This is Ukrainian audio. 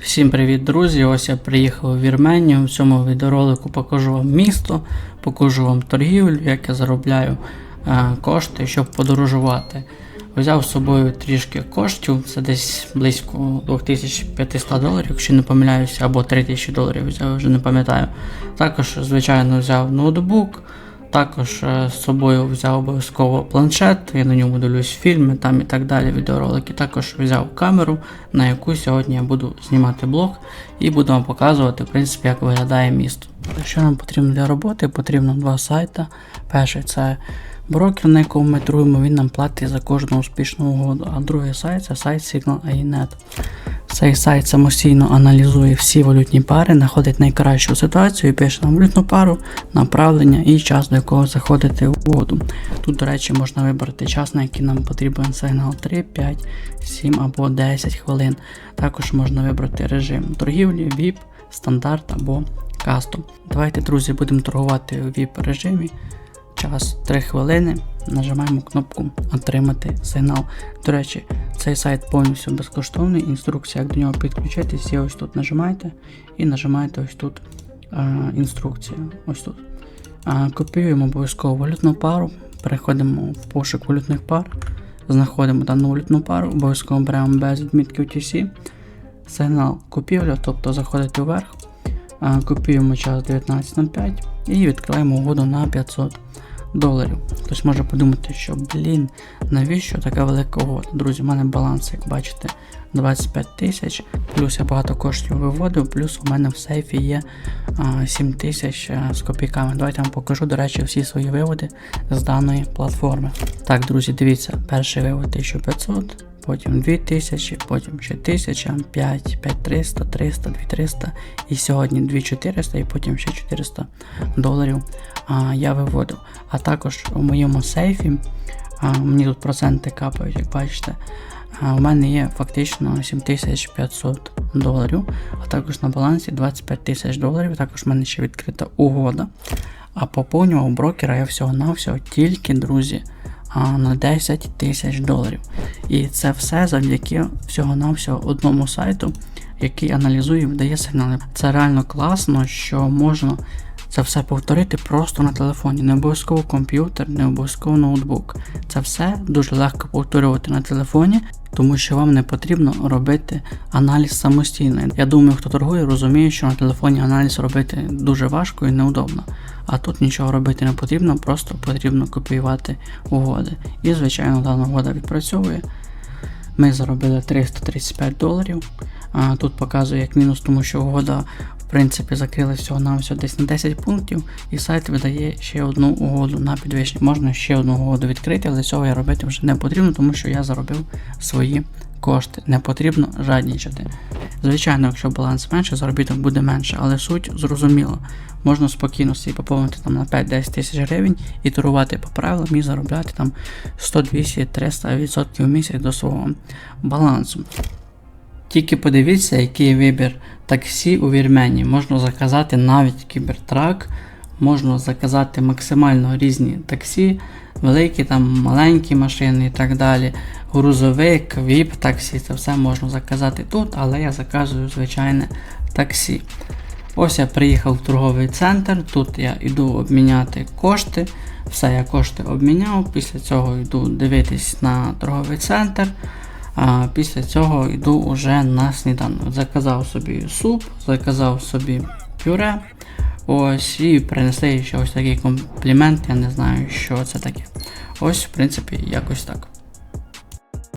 Всім привіт, друзі! Ось я приїхав у Вірменію. В цьому відеоролику покажу вам місто, покажу вам торгівлю, як я заробляю е, кошти, щоб подорожувати. Взяв з собою трішки коштів, це десь близько 2500 доларів, якщо не помиляюся, або 3000 доларів взяв, вже не пам'ятаю. Також, звичайно, взяв ноутбук. Також е, з собою взяв обов'язково планшет, я на ньому дивлюсь фільми там і так далі, відеоролики. Також взяв камеру, на яку сьогодні я буду знімати блог і буду вам показувати, в принципі, як виглядає місто. Що нам потрібно для роботи? Потрібно два сайти. Перший це брокер, на якому ми торгуємо, він нам платить за кожну успішну угоду. А другий сайт це сайт Signal.net. Цей сайт самостійно аналізує всі валютні пари, знаходить найкращу ситуацію пише нам валютну пару, направлення і час, до якого заходити в угоду. Тут, до речі, можна вибрати час, на який нам потрібен сигнал 3, 5, 7 або 10 хвилин. Також можна вибрати режим торгівлі, VIP, стандарт або кастом. Давайте, друзі, будемо торгувати у VIP режимі. Час 3 хвилини. Нажимаємо кнопку Отримати сигнал. До речі, цей сайт повністю безкоштовний. Інструкція, як до нього підключитись, є ось тут нажимаєте і нажимаєте ось тут е, інструкція. Ось тут. Е, копіюємо обов'язково валютну пару, переходимо в пошук валютних пар, знаходимо дану валютну пару, обов'язково беремо без відмітки UTC, сигнал купівля, тобто заходите вверх, е, копіюємо час 19.05 і відкриваємо угоду на 500 доларів. Хтось може подумати, що блін, навіщо така велика угода? Друзі, у мене баланс, як бачите, 25 тисяч, плюс я багато коштів виводив, плюс у мене в сейфі є а, 7 тисяч з копійками. Давайте вам покажу, до речі, всі свої виводи з даної платформи. Так, друзі, дивіться, перший вивод 1500. Потім 2000, потім ще 1000, 5, 5300, 300, 2300 і сьогодні 2400 і потім ще 400 доларів а, я виводив. А також у моєму сейфі, а, мені тут проценти капають, як бачите, а, у мене є фактично 7500 доларів, а також на балансі 25 тисяч доларів, також в мене ще відкрита угода. А поповнював брокера я всього-навсього тільки, друзі, на 10 тисяч доларів. І це все завдяки всього-навсього одному сайту, який аналізує і видає сигнали. Це реально класно, що можна це все повторити просто на телефоні. Не обов'язково комп'ютер, не обов'язково ноутбук. Це все дуже легко повторювати на телефоні, тому що вам не потрібно робити аналіз самостійно. Я думаю, хто торгує, розуміє, що на телефоні аналіз робити дуже важко і неудобно. А тут нічого робити не потрібно, просто потрібно копіювати угоди. І, звичайно, дана угода відпрацьовує. Ми заробили 335 доларів. А, Тут показує як мінус, тому що угода в принципі закрилась всього на всього десь на 10 пунктів, і сайт видає ще одну угоду на підвищення. Можна ще одну угоду відкрити, але цього я робити вже не потрібно, тому що я заробив свої кошти. Не потрібно жаднічати. Звичайно, якщо баланс менше, заробіток буде менше, але суть зрозуміла. Можна спокійно собі поповнити там на 5-10 тисяч гривень і турувати по правилам і заробляти там 100, 200, 300% в місяць до свого балансу. Тільки подивіться, який вибір таксі у Вірменії. Можна заказати навіть кібертрак, можна заказати максимально різні таксі, великі, там маленькі машини і так далі. Грузовик, віп таксі, це все можна заказати тут, але я заказую звичайне таксі. Ось я приїхав в торговий центр, тут я йду обміняти кошти. Все, я кошти обміняв. Після цього йду дивитись на торговий центр. А після цього йду уже на сніданок. Заказав собі суп, заказав собі пюре. Ось, і принесли ще ось такий комплімент, я не знаю, що це таке. Ось, в принципі, якось так.